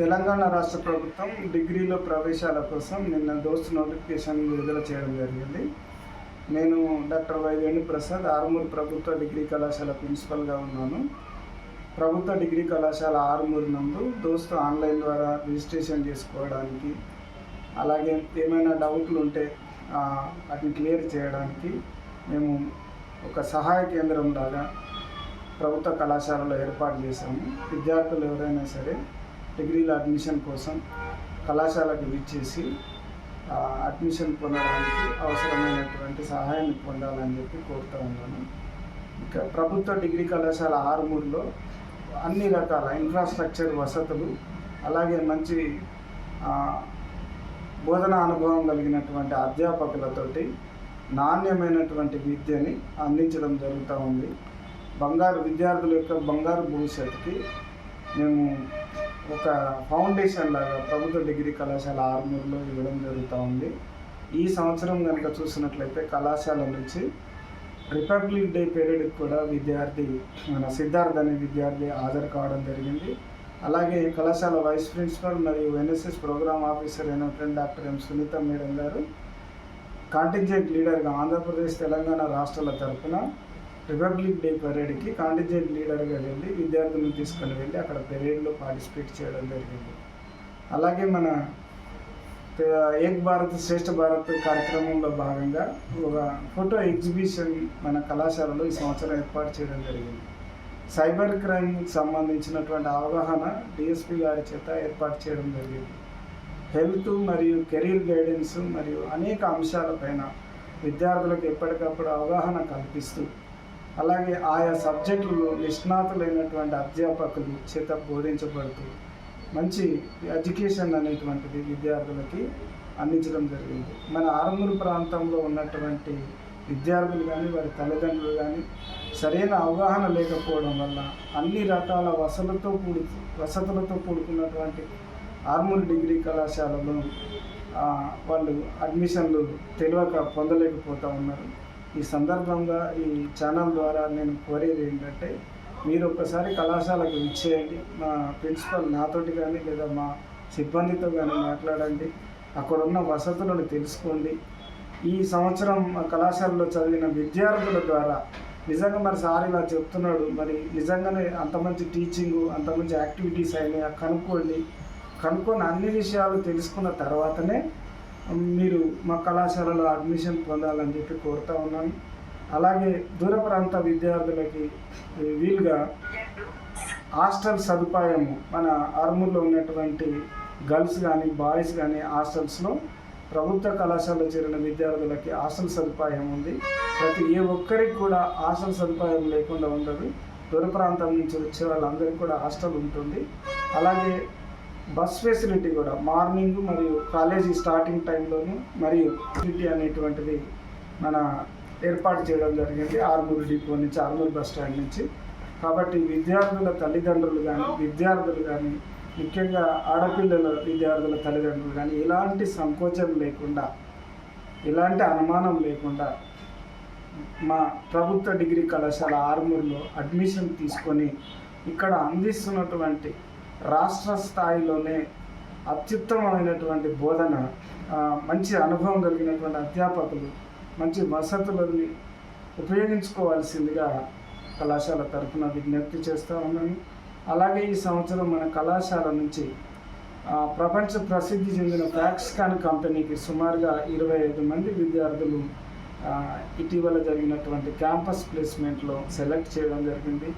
తెలంగాణ రాష్ట్ర ప్రభుత్వం డిగ్రీలో ప్రవేశాల కోసం నిన్న దోస్తు నోటిఫికేషన్ విడుదల చేయడం జరిగింది. నేను డాక్టర్ వై వేణుప్రసాద్ ఆరుమూరు ప్రభుత్వ డిగ్రీ కళాశాల ప్రిన్సిపల్గా ఉన్నాను. ప్రభుత్వ డిగ్రీ కళాశాల ఆరుమూరు నందు దోస్తు ఆన్లైన్ ద్వారా రిజిస్ట్రేషన్ చేసుకోవడానికి అలాగే ఏమైనా డౌట్లు ఉంటే వాటిని క్లియర్ చేయడానికి మేము ఒక సహాయ కేంద్రం లాగా ప్రభుత్వ కళాశాలలో ఏర్పాటు చేశాము. విద్యార్థులు ఎవరైనా సరే డిగ్రీల అడ్మిషన్ కోసం కళాశాలకు విచ్చేసి అడ్మిషన్ పొందడానికి అవసరమైనటువంటి సహాయాన్ని పొందాలని చెప్పి కోరుతూ ఉన్నాను. ఇక ప్రభుత్వ డిగ్రీ కళాశాల ఆరుమూరులో అన్ని రకాల ఇన్ఫ్రాస్ట్రక్చర్ వసతులు అలాగే మంచి బోధన అనుభవం కలిగినటువంటి అధ్యాపకులతోటి నాణ్యమైనటువంటి విద్యని అందించడం జరుగుతూ ఉంది. బంగారు విద్యార్థుల యొక్క బంగారు భవిష్యత్తుకి మేము ఒక ఫౌండేషన్ లాగా ప్రభుత్వ డిగ్రీ కళాశాల ఆర్మూర్లో ఇవ్వడం జరుగుతూ ఉంది. ఈ సంవత్సరం కనుక చూసినట్లయితే కళాశాల నుంచి రిపబ్లిక్ డే పీరియడ్కి కూడా విద్యార్థి మన సిద్ధార్థ్ అనే విద్యార్థి హాజరు కావడం జరిగింది. అలాగే కళాశాల వైస్ ప్రిన్సిపల్ మరియు ఎన్ఎస్ఎస్ ప్రోగ్రామ్ ఆఫీసర్ అయినటువంటి డాక్టర్ ఎం. సునీత మేడం గారు కాంటింజెంట్ లీడర్గా ఆంధ్రప్రదేశ్ తెలంగాణ రాష్ట్రాల తరఫున రిపబ్లిక్ డే పరేడ్కి కాంటింజెంట్ లీడర్గా వెళ్ళి విద్యార్థులను తీసుకొని వెళ్ళి అక్కడ పెరేడ్లో పార్టిసిపేట్ చేయడం జరిగింది. అలాగే మన ఏక్ భారత్ శ్రేష్ఠ భారత్ కార్యక్రమంలో భాగంగా ఒక ఫోటో ఎగ్జిబిషన్ మన కళాశాలలో ఈ సంవత్సరం ఏర్పాటు చేయడం జరిగింది. సైబర్ క్రైమ్కి సంబంధించినటువంటి అవగాహన డిఎస్పి గారి చేత ఏర్పాటు చేయడం జరిగింది. హెల్త్ మరియు కెరీర్ గైడెన్స్ మరియు అనేక అంశాలపైన విద్యార్థులకు ఎప్పటికప్పుడు అవగాహన కల్పిస్తూ అలాగే ఆయా సబ్జెక్టులు నిష్ణాతులైనటువంటి అధ్యాపకులు చేత బోధించబడుతూ మంచి ఎడ్యుకేషన్ అనేటువంటిది విద్యార్థులకి అందించడం జరిగింది. మన ఆరుమూరు ప్రాంతంలో ఉన్నటువంటి విద్యార్థులు కానీ వారి తల్లిదండ్రులు కానీ సరైన అవగాహన లేకపోవడం వల్ల అన్ని రకాల వసతులతో కూడి వసతులతో కూడుకున్నటువంటి ఆర్మూర్ డిగ్రీ కళాశాలలో వాళ్ళు అడ్మిషన్లు తెలియక పొందలేకపోతూ ఉన్నారు. ఈ సందర్భంగా ఈ ఛానల్ ద్వారా నేను కోరేది ఏంటంటే మీరు ఒక్కసారి కళాశాలకు ఇచ్చేయండి మా ప్రిన్సిపల్ నాతోటి కానీ లేదా మా సిబ్బందితో కానీ మాట్లాడండి. అక్కడ ఉన్న వసతులను తెలుసుకోండి. ఈ సంవత్సరం మా కళాశాలలో చదివిన విద్యార్థుల ద్వారా నిజంగా మరి సార్ ఇలా చెప్తున్నాడు. మరి నిజంగానే అంత మంచి టీచింగ్ అంత మంచి యాక్టివిటీస్ అయినాయి కనుక్కోండి. కనుక్కొని అన్ని విషయాలు తెలుసుకున్న తర్వాతనే మీరు మా కళాశాలలో అడ్మిషన్ పొందాలని చెప్పి కోరుతా ఉన్నాను. అలాగే దూర ప్రాంత విద్యార్థులకి వీలుగా హాస్టల్ సదుపాయము మన ఆర్మూర్లో ఉన్నటువంటి గర్ల్స్ కానీ బాయ్స్ కానీ హాస్టల్స్లో ప్రభుత్వ కళాశాలలో చేరిన విద్యార్థులకి హాస్టల్ సదుపాయం ఉంది. ప్రతి ఏ ఒక్కరికి కూడా హాస్టల్ సదుపాయం లేకుండా ఉండదు. దూర ప్రాంతం నుంచి వచ్చే వాళ్ళందరికీ కూడా హాస్టల్ ఉంటుంది. అలాగే బస్ ఫెసిలిటీ కూడా మార్నింగ్ మరియు కాలేజీ స్టార్టింగ్ టైంలోను మరియు ఫెసిలిటీ అనేటువంటిది మన ఏర్పాటు చేయడం జరిగింది. ఆర్మూరు డిపో నుంచి ఆర్మూరు బస్ స్టాండ్ నుంచి. కాబట్టి విద్యార్థుల తల్లిదండ్రులు కానీ విద్యార్థులు కానీ ముఖ్యంగా ఆడపిల్లల విద్యార్థుల తల్లిదండ్రులు కానీ ఎలాంటి సంకోచం లేకుండా ఎలాంటి అనుమానం లేకుండా మా ప్రభుత్వ డిగ్రీ కళాశాల ఆర్మూర్లో అడ్మిషన్ తీసుకొని ఇక్కడ అందిస్తున్నటువంటి రాష్ట్ర స్థాయిలోనే అత్యుత్తమమైనటువంటి బోధన మంచి అనుభవం కలిగినటువంటి అధ్యాపకులు మంచి వసతులని ఉపయోగించుకోవాల్సిందిగా కళాశాల తరఫున విజ్ఞప్తి చేస్తూ ఉన్నాను. అలాగే ఈ సంవత్సరం మన కళాశాల నుంచి ప్రపంచ ప్రసిద్ధి చెందిన ఫ్యాక్స్కాన్ కంపెనీకి సుమారుగా ఇరవై ఐదు మంది విద్యార్థులు ఇటీవల జరిగినటువంటి క్యాంపస్ ప్లేస్మెంట్లో సెలెక్ట్ చేయడం జరిగింది.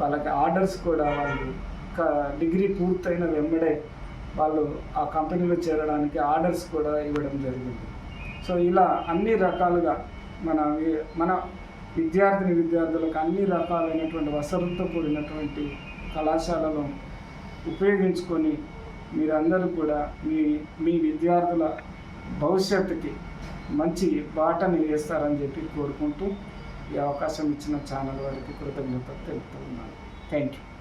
వాళ్ళకి ఆర్డర్స్ కూడా వాళ్ళు డిగ్రీ పూర్తయిన వెంబడే వాళ్ళు ఆ కంపెనీలో చేరడానికి ఆర్డర్స్ కూడా ఇవ్వడం జరిగింది. సో ఇలా అన్ని రకాలుగా మన మన విద్యార్థిని విద్యార్థులకు అన్ని రకాలైనటువంటి వసతులతో కూడినటువంటి కళాశాలలో ఉపయోగించుకొని మీరందరూ కూడా మీ మీ విద్యార్థుల భవిష్యత్తుకి మంచి బాటని వేస్తారని చెప్పి కోరుకుంటూ ఈ అవకాశం ఇచ్చిన ఛానల్ వారికి కృతజ్ఞత తెలుపుతున్నాను. Thank you